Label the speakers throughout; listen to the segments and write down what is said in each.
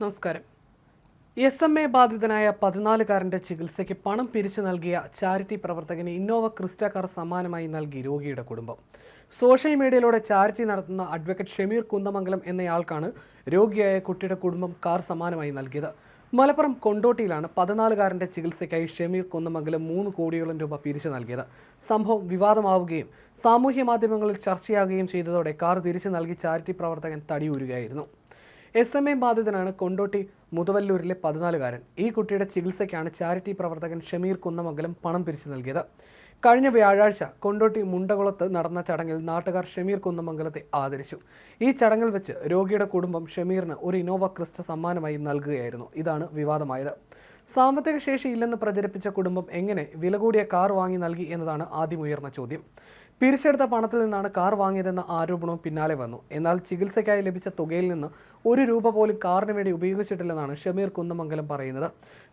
Speaker 1: നമസ്കാരം. S M A ബാധിതനായ പതിനാലുകാരന്റെ ചികിത്സയ്ക്ക് പണം പിരിച്ചു നൽകിയ ചാരിറ്റി പ്രവർത്തകന് ഇന്നോവ ക്രിസ്റ്റ കാർ സമ്മാനമായി നൽകി രോഗിയുടെ കുടുംബം. സോഷ്യൽ മീഡിയയിലൂടെ ചാരിറ്റി നടത്തുന്ന അഡ്വക്കേറ്റ് ഷമീർ കുന്തമംഗലം എന്നയാൾക്കാണ് രോഗിയായ കുട്ടിയുടെ കുടുംബം കാർ സമ്മാനമായി നൽകിയത്. മലപ്പുറം കൊണ്ടോട്ടിയിലാണ് പതിനാലുകാരന്റെ ചികിത്സയ്ക്കായി ഷമീർ കുന്നമംഗലം മൂന്ന് കോടിയോളം രൂപ പിരിച്ചു നൽകിയത്. സംഭവം വിവാദമാവുകയും സാമൂഹ്യ മാധ്യമങ്ങളിൽ ചർച്ചയാകുകയും ചെയ്തതോടെ കാർ തിരിച്ചു നൽകി ചാരിറ്റി പ്രവർത്തകൻ തടിയൂരുകയായിരുന്നു. എസ് എം എ ബാധിതനാണ് കൊണ്ടോട്ടി മുതുവല്ലൂരിലെ പതിനാലുകാരൻ. ഈ കുട്ടിയുടെ ചികിത്സയ്ക്കാണ് ചാരിറ്റി പ്രവർത്തകൻ ഷമീർ കുന്നമംഗലം പണം പിരിച്ചു നൽകിയത്. കഴിഞ്ഞ വ്യാഴാഴ്ച കൊണ്ടോട്ടി മുണ്ടകുളത്ത് നടന്ന ചടങ്ങിൽ നാട്ടുകാർ ഷമീർ കുന്നമംഗലത്തെ ആദരിച്ചു. ഈ ചടങ്ങിൽ വെച്ച് രോഗിയുടെ കുടുംബം ഷമീറിന് ഒരു ഇനോവ ക്രിസ്റ്റ സമ്മാനമായി നൽകുകയായിരുന്നു. ഇതാണ് വിവാദമായത്. സാമ്പത്തിക ശേഷി ഇല്ലെന്ന് പ്രചരിപ്പിച്ച കുടുംബം എങ്ങനെ വില കൂടിയ കാർ വാങ്ങി നൽകി എന്നതാണ് ആദ്യം ഉയർന്ന ചോദ്യം. പിരിച്ചെടുത്ത പണത്തിൽ നിന്നാണ് കാർ വാങ്ങിയതെന്ന ആരോപണവും പിന്നാലെ വന്നു. എന്നാൽ ചികിത്സയ്ക്കായി ലഭിച്ച തുകയിൽ നിന്ന് ഒരു രൂപ പോലും കാറിന് വേണ്ടി ഉപയോഗിച്ചിട്ടില്ലെന്നാണ് ഷമീർ കുന്നമംഗലം പറയുന്നത്.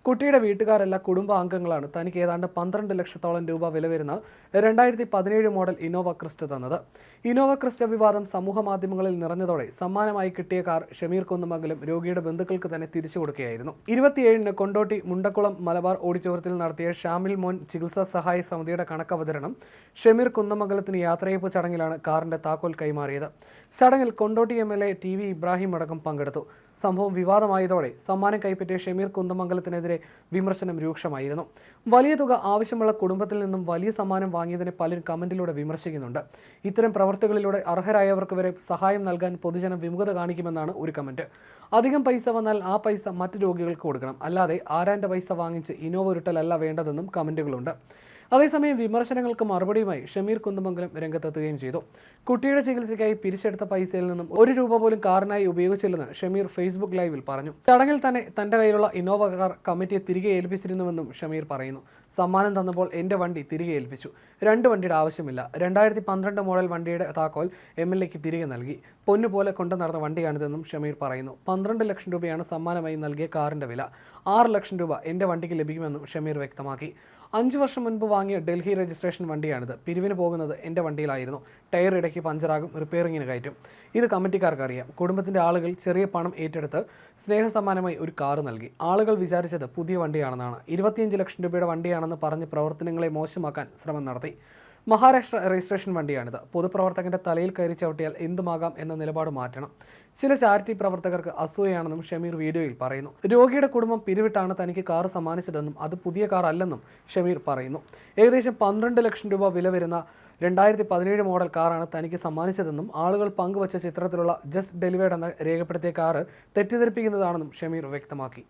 Speaker 1: കുട്ടിയുടെ വീട്ടുകാരല്ല കുടുംബാംഗങ്ങളാണ് തനിക്ക് ഏതാണ്ട് പന്ത്രണ്ട് ലക്ഷത്തോളം രൂപ വില വരുന്ന രണ്ടായിരത്തി പതിനേഴ് മോഡൽ ഇന്നോവ ക്രിസ്റ്റ് തന്നത്. ഇന്നോവ ക്രിസ്റ്റ വിവാദം സമൂഹ മാധ്യമങ്ങളിൽ നിറഞ്ഞതോടെ സമ്മാനമായി കിട്ടിയ കാർ ഷമീർ കുന്നമംഗലം രോഗിയുടെ ബന്ധുക്കൾക്ക് തന്നെ തിരിച്ചു കൊടുക്കുകയായിരുന്നു. ഇരുപത്തിയേഴിന് കൊണ്ടോട്ടി മുണ്ടക്കുളം മലബാർ ഓഡിറ്റോറിയത്തിൽ നടത്തിയ ഷാമിൽ മോൻ ചികിത്സാ സഹായ സമിതിയുടെ കണക്കവതരണം ഷമീർ കുന്നമംഗലത്തിന് യാത്രയപ്പ് ചടങ്ങിലാണ് കാറിന്റെ താക്കോൽ കൈമാറിയത്. ചടങ്ങിൽ Kondotty M L A T V Ibrahim അടക്കം പങ്കെടുത്തു. സംഭവം വിവാദമായതോടെ സമ്മാനം കൈപ്പറ്റിയ ഷമീർ കുന്ദമംഗലത്തിനെതിരെ വിമർശനം രൂക്ഷമായിരുന്നു. വലിയ തുക ആവശ്യമുള്ള കുടുംബത്തിൽ നിന്നും വലിയ സമ്മാനം വാങ്ങിയതിനെ പലരും കമന്റിലൂടെ വിമർശിക്കുന്നുണ്ട്. ഇത്തരം പ്രവർത്തികളിലൂടെ അർഹരായവർക്ക് വരെ സഹായം നൽകാൻ പൊതുജനം വിമുഖത കാണിക്കുമെന്നാണ് ഒരു കമന്റ്. അധികം പൈസ വന്നാൽ ആ പൈസ മറ്റു രോഗികൾക്ക് കൊടുക്കണം. അല്ലാതെ ആരാന്റെ പൈസ വാങ്ങിച്ച് ഇനോവ ഉരുട്ടലല്ല വേണ്ടതെന്നും കമന്റുകളുണ്ട്. അതേസമയം വിമർശനങ്ങൾക്ക് മറുപടിയുമായി ഷമീർ കുന്ദമംഗലം രംഗത്തെത്തുകയും ചെയ്തു. കുട്ടിയുടെ ചികിത്സയ്ക്കായി പിരിച്ചെടുത്ത പൈസയിൽ നിന്നും ഒരു രൂപ പോലും കാറിനായി ഉപയോഗിച്ചില്ലെന്ന് ഷമീർ ഫേസ്ബുക്ക് ലൈവിൽ പറഞ്ഞു. ചടങ്ങിൽ തന്നെ തന്റെ കയ്യിലുള്ള ഇന്നോവ കാർ കമ്മിറ്റിയെ തിരികെ ഏൽപ്പിച്ചിരുന്നുവെന്നും ഷമീർ പറയുന്നു. സമ്മാനം തന്നപ്പോൾ എന്റെ വണ്ടി തിരികെ ഏൽപ്പിച്ചു. രണ്ട് വണ്ടിയുടെ ആവശ്യമില്ല. രണ്ടായിരത്തി പന്ത്രണ്ട് മോഡൽ വണ്ടിയുടെ താക്കോൽ എം എൽ എക്ക് തിരികെ നൽകി. പൊന്നുപോലെ കൊണ്ടു നടന്ന വണ്ടിയാണിതെന്നും ഷമീർ പറയുന്നു. പന്ത്രണ്ട് ലക്ഷം രൂപയാണ് സമ്മാനമായി നൽകിയ കാറിന്റെ വില. ആറ് ലക്ഷം രൂപ എന്റെ വണ്ടിക്ക് ലഭിക്കുമെന്നും ഷമീർ വ്യക്തമാക്കി. അഞ്ച് വർഷം മുൻപ് വാങ്ങിയ ഡൽഹി രജിസ്ട്രേഷൻ വണ്ടിയാണിത്. പിരിവിന് പോകുന്നത് എന്റെ വണ്ടിയിലായിരുന്നു. ടയർ ഇടയ്ക്ക് പഞ്ചറാകും റിപ്പയറിങ്ങിന് കയറ്റും. ഇത് കമ്മിറ്റിക്കാർക്ക് അറിയാം കുടുംബത്തിന്റെ ആളുകൾ ചെറിയ പണം ഏറ്റെടുത്ത് സ്നേഹസമ്മാനമായി ഒരു കാറ് നൽകി. ആളുകൾ വിചാരിച്ചത് പുതിയ വണ്ടിയാണെന്നാണ്. ഇരുപത്തിയഞ്ച് ലക്ഷം രൂപയുടെ വണ്ടിയാണെന്ന് പറഞ്ഞ് പ്രവർത്തനങ്ങളെ മോശമാക്കാൻ ശ്രമം നടത്തി. മഹാരാഷ്ട്ര രജിസ്ട്രേഷൻ വണ്ടിയാണിത്. പൊതുപ്രവർത്തകന്റെ തലയിൽ കയറി ചവിട്ടിയാൽ എന്തുമാകാം എന്ന നിലപാട് മാറ്റണം. ചില ചാരിറ്റി പ്രവർത്തകർക്ക് അസൂയാണെന്നും ഷമീർ വീഡിയോയിൽ പറയുന്നു. രോഗിയുടെ കുടുംബം പിരിവിട്ടാണ് തനിക്ക് കാർ സമ്മാനിച്ചതെന്നും അത് പുതിയ കാർ അല്ലെന്നും ഷമീർ പറയുന്നു. ഏകദേശം പന്ത്രണ്ട് ലക്ഷം രൂപ വില വരുന്ന രണ്ടായിരത്തി പതിനേഴ് മോഡൽ കാറാണ് തനിക്ക് സമ്മാനിച്ചതെന്നും ആളുകൾ പങ്കുവച്ച ചിത്രത്തിലുള്ള ജസ്റ്റ് ഡെലിവേഡ് എന്ന രേഖപ്പെടുത്തിയ കാറ് തെറ്റിദ്ധരിപ്പിക്കുന്നതാണെന്നും ഷമീർ വ്യക്തമാക്കി.